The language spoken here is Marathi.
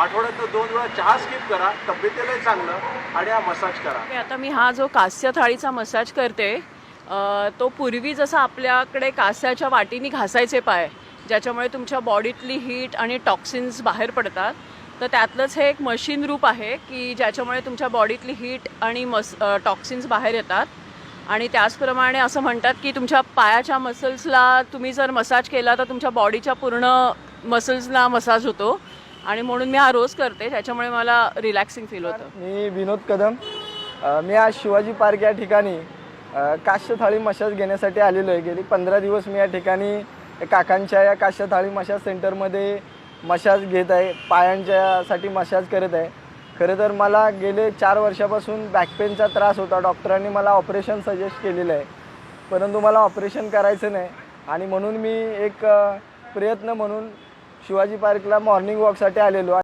आठवड्यातनं दोन वेळा चहा स्किप करा तब्येतीलाही चांगलं आणि हा मसाज करा. आता मी हा जो कास्य थाळीचा मसाज करते तो पूर्वी जसा आपल्याकडे कास्याच्या वाटीने घासायचे पाय ज्याच्यामुळे तुमच्या बॉडीतली हीट आणि टॉक्सिन्स बाहेर पडतात तर त्यातलंच हे एक मशीन रूप आहे की ज्याच्यामुळे तुमच्या बॉडीतली हीट आणि मस टॉक्सिन्स बाहेर येतात. आणि त्याचप्रमाणे असं म्हणतात की तुमच्या पायाच्या मसल्सला तुम्ही जर मसाज केला तर तुमच्या बॉडीच्या पूर्ण मसल्सला मसाज होतो. आणि म्हणून मी हा रोज करते त्याच्यामुळे मला रिलॅक्सिंग फील होतं. मी विनोद कदम. अ, मी आज शिवाजी पार्क या ठिकाणी अ, काश्य थाळी मशाज घेण्यासाठी आलेलो आहे. गेली पंधरा दिवस मी या ठिकाणी काकांच्या या काश्य थाळी मशाज सेंटरमध्ये मशाज घेत आहे पायांच्यासाठी मशाज करत आहे. खरं तर मला गेले चार वर्षापासून बॅकपेनचा त्रास होता. डॉक्टरांनी मला ऑपरेशन सजेस्ट केलेलं आहे. परंतु मला ऑपरेशन करायचं नाही. आणि म्हणून मी एक अ, प्रयत्न म्हणून शिवाजी पार्कला मॉर्निंग वॉकसाठी आलेलो.